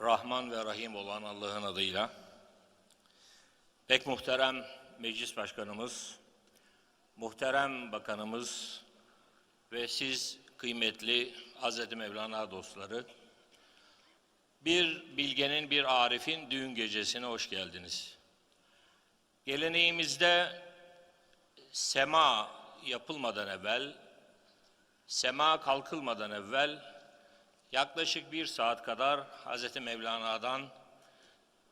Rahman ve Rahim olan Allah'ın adıyla pek muhterem meclis başkanımız, muhterem bakanımız ve siz kıymetli Hz. Mevlana dostları, bir bilgenin, bir arifin düğün gecesine hoş geldiniz. Geleneğimizde sema yapılmadan evvel, sema kalkılmadan evvel yaklaşık bir saat kadar Hz. Mevlana'dan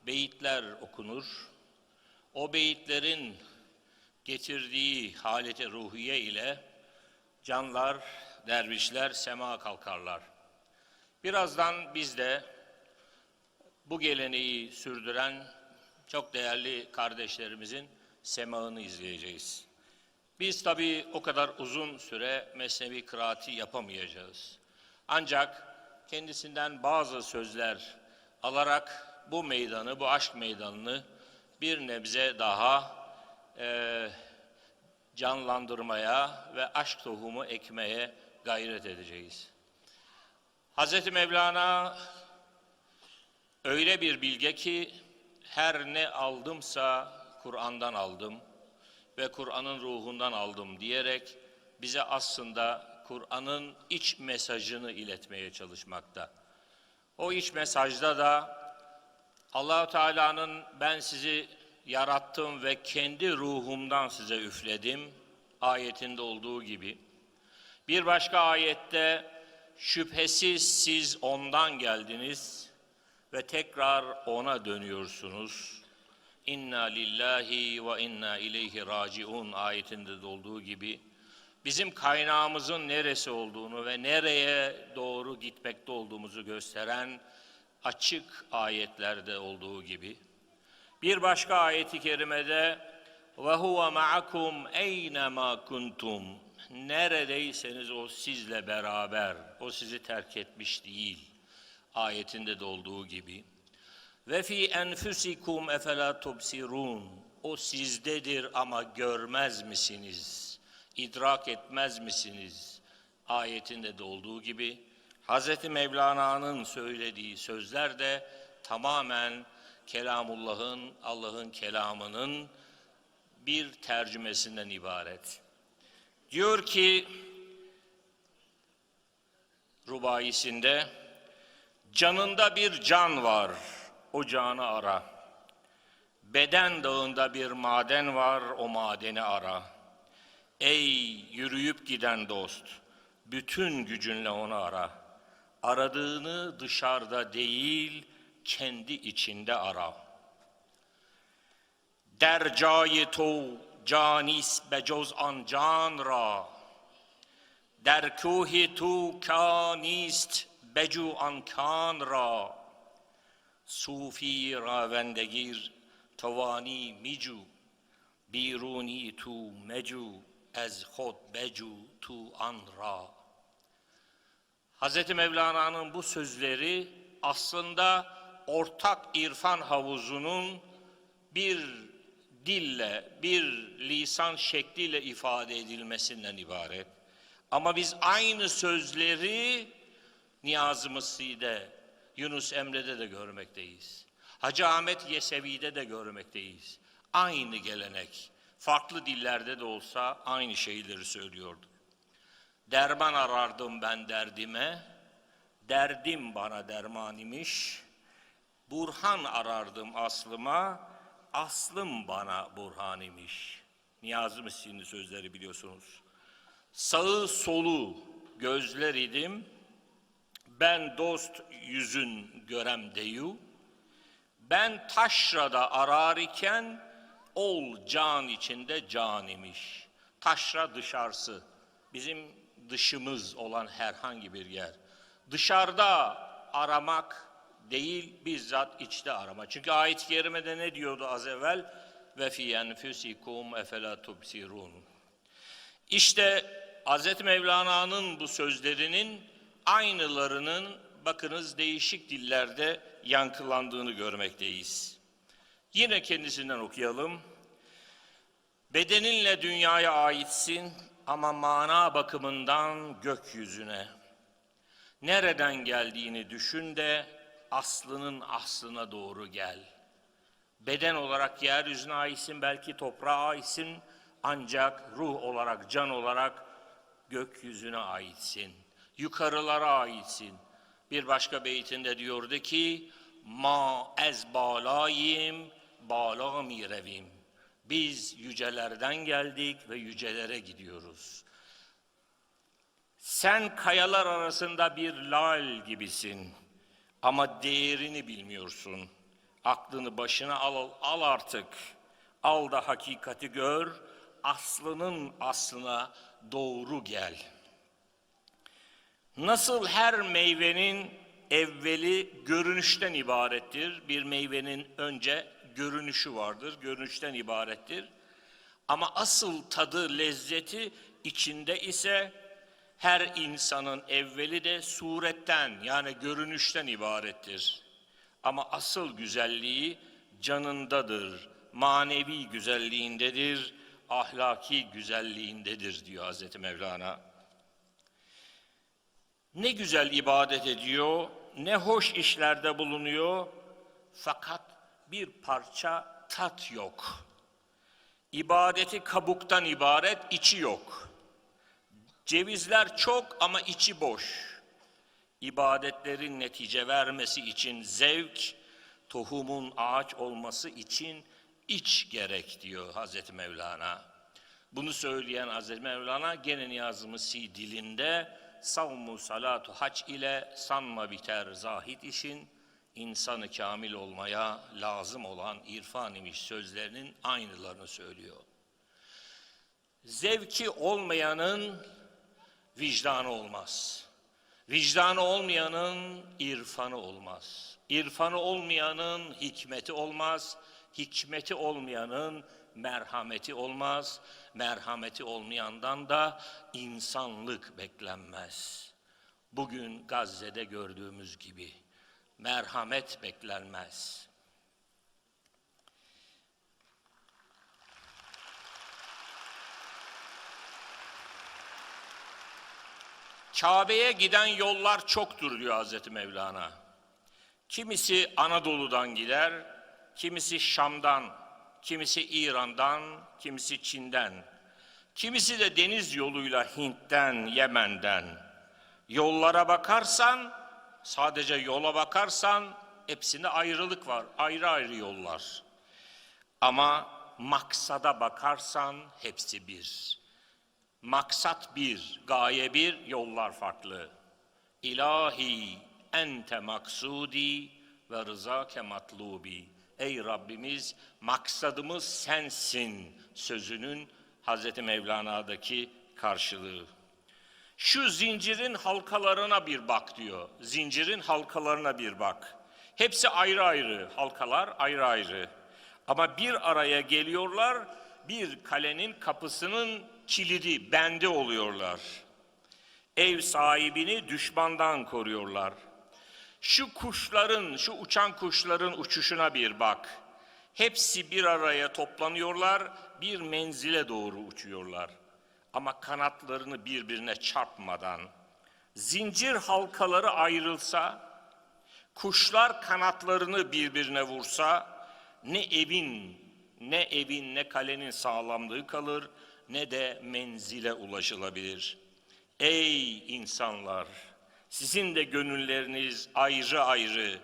beyitler okunur. O beyitlerin getirdiği haleti ruhiye ile canlar, dervişler sema kalkarlar. Birazdan biz de bu geleneği sürdüren çok değerli kardeşlerimizin semağını izleyeceğiz. Biz tabii o kadar uzun süre mesnevi kıraati yapamayacağız. Ancak kendisinden bazı sözler alarak bu meydanı, bu aşk meydanını bir nebze daha e, canlandırmaya ve aşk tohumu ekmeye gayret edeceğiz. Hz. Mevlana öyle bir bilge ki her ne aldımsa Kur'an'dan aldım ve Kur'an'ın ruhundan aldım diyerek bize aslında Kur'an'ın iç mesajını iletmeye çalışmakta. O iç mesajda da Allahu Teala'nın ben sizi yarattım ve kendi ruhumdan size üfledim ayetinde olduğu gibi. Bir başka ayette şüphesiz siz ondan geldiniz ve tekrar ona dönüyorsunuz. İnna lillahi ve inna ileyhi raciun ayetinde de olduğu gibi bizim kaynağımızın neresi olduğunu ve nereye doğru gitmekte olduğumuzu gösteren açık ayetlerde olduğu gibi bir başka ayeti kerimede ve huve ma'akum eyne ma kuntum. Neredeyseniz o sizle beraber o sizi terk etmiş değil ayetinde de olduğu gibi. Ve fi enfusikum efela tubsirun. O sizdedir ama görmez misiniz? İdrak etmez misiniz? Ayetinde de olduğu gibi Hz. Mevlana'nın söylediği sözler de tamamen Kelamullah'ın, Allah'ın kelamının bir tercümesinden ibaret. Diyor ki rubayisinde canında bir can var, o canı ara. Beden dağında bir maden var, o madeni ara. Ey yürüyüp giden dost, bütün gücünle onu ara. Aradığını dışarıda değil, kendi içinde ara. Der cay to canist be coz an can ra. Der kuhi tu kanist becu an kan ra. Sufi ravendegir tavani micu. بیرونی تو مجو از خود بجو تو an ra. Hz. Mevlana'nın bu sözleri aslında ortak irfan havuzunun bir dille, bir lisan şekliyle ifade edilmesinden ibaret. Ama biz aynı sözleri Niyazi Mısri'de, Yunus Emre'de de görmekteyiz. Hacı Ahmet Yesevi'de de görmekteyiz. Aynı gelenek, farklı dillerde de olsa aynı şeyleri söylüyordu. Derman arardım ben derdime, derdim bana derman imiş. Burhan arardım aslıma, aslım bana burhan imiş. Niyazi Mısri'nin sözleri biliyorsunuz. Sağı solu gözler idim, ben dost yüzün görem deyu, ben taşrada arar iken, ol can içinde can imiş. Taşra dışarısı, bizim dışımız olan herhangi bir yer. Dışarıda aramak değil, bizzat içte arama. Çünkü ayet-i kerimede ne diyordu az evvel? Ve fi enfusikum efela tubsirun. İşte Hz. Mevlana'nın bu sözlerinin aynılarının bakınız değişik dillerde yankılandığını görmekteyiz. Yine kendisinden okuyalım. Bedeninle dünyaya aitsin ama mana bakımından gökyüzüne. Nereden geldiğini düşün de aslının aslına doğru gel. Beden olarak yeryüzüne aitsin, belki toprağa aitsin. Ancak ruh olarak, can olarak gökyüzüne aitsin. Yukarılara aitsin. Bir başka beytinde diyordu ki, Ma ez balayim, bala mi revim. Biz yücelerden geldik ve yücelere gidiyoruz. Sen kayalar arasında bir lal gibisin ama değerini bilmiyorsun. Aklını başına al, al artık. Al da hakikati gör, aslının aslına doğru gel. Nasıl her meyvenin evveli görünüşten ibarettir. Bir meyvenin önce görünüşü vardır, görünüşten ibarettir. Ama asıl tadı, lezzeti içinde ise her insanın evveli de suretten yani görünüşten ibarettir. Ama asıl güzelliği canındadır, manevi güzelliğindedir, ahlaki güzelliğindedir diyor Hazreti Mevlana. Ne güzel ibadet ediyor, ne hoş işlerde bulunuyor fakat bir parça tat yok. İbadeti kabuktan ibaret, içi yok. Cevizler çok ama içi boş. İbadetlerin netice vermesi için zevk, tohumun ağaç olması için iç gerek diyor Hazreti Mevlana. Bunu söyleyen Hazreti Mevlana gene Niyazım-ı dilinde savmu salatu hac ile sanma biter zahid işin insanı kamil olmaya lazım olan irfan imiş sözlerinin aynılarını söylüyor. Zevki olmayanın vicdanı olmaz. Vicdanı olmayanın irfanı olmaz. İrfanı olmayanın hikmeti olmaz. Hikmeti olmayanın merhameti olmaz. Merhameti olmayandan da insanlık beklenmez. Bugün Gazze'de gördüğümüz gibi merhamet beklenmez. Kabe'ye giden yollar çoktur diyor Hazreti Mevlana. Kimisi Anadolu'dan gider, kimisi Şam'dan, kimisi İran'dan, kimisi Çin'den, kimisi de deniz yoluyla Hint'ten, Yemen'den. Yollara bakarsan, sadece yola bakarsan hepsinde ayrılık var, ayrı ayrı yollar. Ama maksada bakarsan hepsi bir. Maksat bir, gaye bir, yollar farklı. İlahi ente maksudi ve rızake matlubi. Ey Rabbimiz maksadımız sensin sözünün Hazreti Mevlana'daki karşılığı. Şu zincirin halkalarına bir bak diyor. Zincirin halkalarına bir bak. Hepsi ayrı ayrı, halkalar ayrı ayrı. Ama bir araya geliyorlar, bir kalenin kapısının kilidi, bende oluyorlar. Ev sahibini düşmandan koruyorlar. Şu kuşların, şu uçan kuşların uçuşuna bir bak. Hepsi bir araya toplanıyorlar, bir menzile doğru uçuyorlar. Ama kanatlarını birbirine çarpmadan, zincir halkaları ayrılsa, kuşlar kanatlarını birbirine vursa, ne evin, ne evin ne kalenin sağlamlığı kalır, ne de menzile ulaşılabilir. Ey insanlar! Sizin de gönülleriniz ayrı ayrı.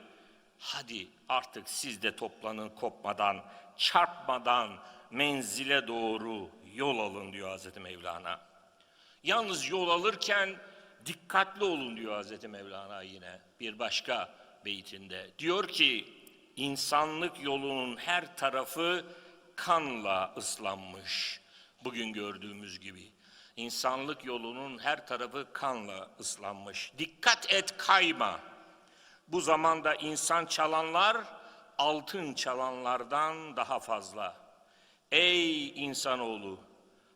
Hadi artık siz de toplanın kopmadan, çarpmadan menzile doğru yol alın diyor Hazreti Mevlana. Yalnız yol alırken dikkatli olun diyor Hazreti Mevlana yine bir başka beytinde. Diyor ki insanlık yolunun her tarafı kanla ıslanmış. Bugün gördüğümüz gibi insanlık yolunun her tarafı kanla ıslanmış. Dikkat et kayma. Bu zamanda insan çalanlar altın çalanlardan daha fazla. Ey insanoğlu,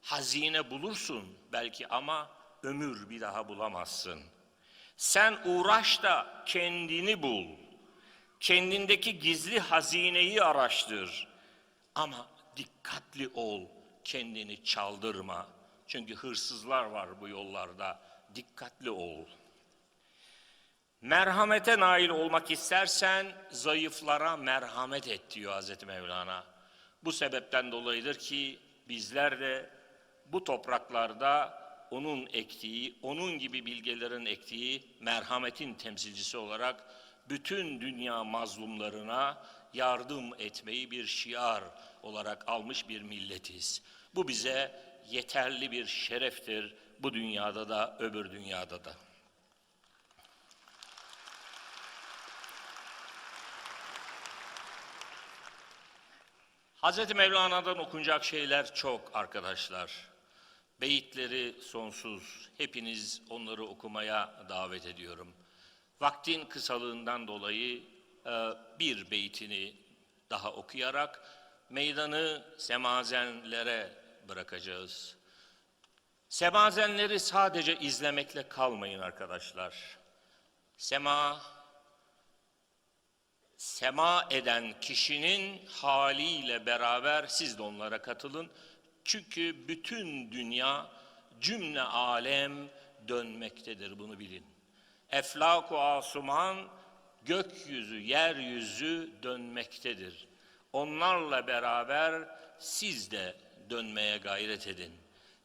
hazine bulursun belki ama ömür bir daha bulamazsın. Sen uğraş da kendini bul. Kendindeki gizli hazineyi araştır. Ama dikkatli ol, kendini çaldırma. Çünkü hırsızlar var bu yollarda. Dikkatli ol. Merhamete nail olmak istersen zayıflara merhamet et diyor Hazreti Mevlana. Bu sebepten dolayıdır ki bizler de bu topraklarda onun ektiği, onun gibi bilgelerin ektiği merhametin temsilcisi olarak bütün dünya mazlumlarına yardım etmeyi bir şiar olarak almış bir milletiz. Bu bize yeterli bir şereftir bu dünyada da öbür dünyada da. Hazreti Mevlana'dan okunacak şeyler çok arkadaşlar. Beyitleri sonsuz. Hepiniz onları okumaya davet ediyorum. Vaktin kısalığından dolayı e, bir beytini daha okuyarak meydanı semazenlere bırakacağız. Semazenleri sadece izlemekle kalmayın arkadaşlar. Sema sema eden kişinin haliyle beraber siz de onlara katılın. Çünkü bütün dünya, cümle alem dönmektedir bunu bilin. Eflaku asuman, gökyüzü, yeryüzü dönmektedir. Onlarla beraber siz de dönmeye gayret edin.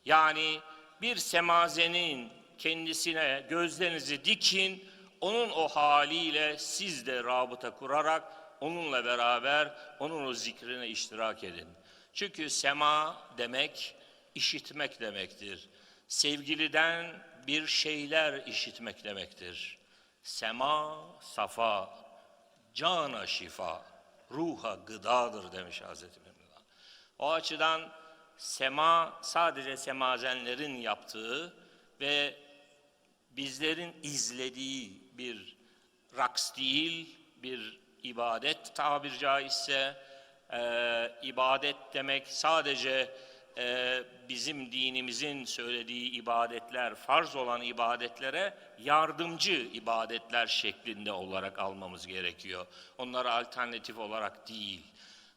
Yani bir semazenin kendisine gözlerinizi dikin, onun o haliyle siz de rabıta kurarak onunla beraber onun o zikrine iştirak edin. Çünkü sema demek işitmek demektir. Sevgiliden bir şeyler işitmek demektir. Sema safa, cana şifa, ruha gıdadır demiş Hazreti Mevlana. O açıdan sema sadece semazenlerin yaptığı ve bizlerin izlediği bir raks değil, bir ibadet tabir caizse, e, ibadet demek sadece e, bizim dinimizin söylediği ibadetler, farz olan ibadetlere yardımcı ibadetler şeklinde olarak almamız gerekiyor. Onlara alternatif olarak değil.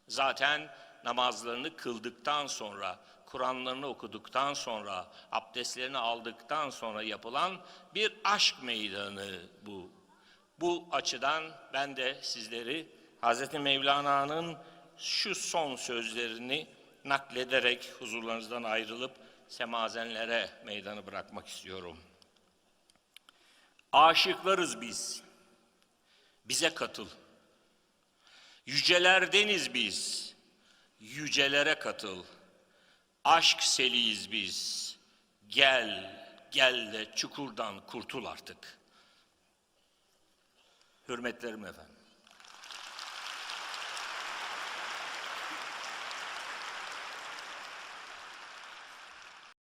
Zaten namazlarını kıldıktan sonra, Kur'anlarını okuduktan sonra, abdestlerini aldıktan sonra yapılan bir aşk meydanı bu. Bu açıdan ben de sizleri Hz. Mevlana'nın şu son sözlerini naklederek huzurlarınızdan ayrılıp semazenlere meydanı bırakmak istiyorum. Aşıklarız biz. Bize katıl. Yücelerdeniz biz. Yücelere katıl. Aşk seliyiz biz. Gel, gel de çukurdan kurtul artık. Hürmetlerim efendim.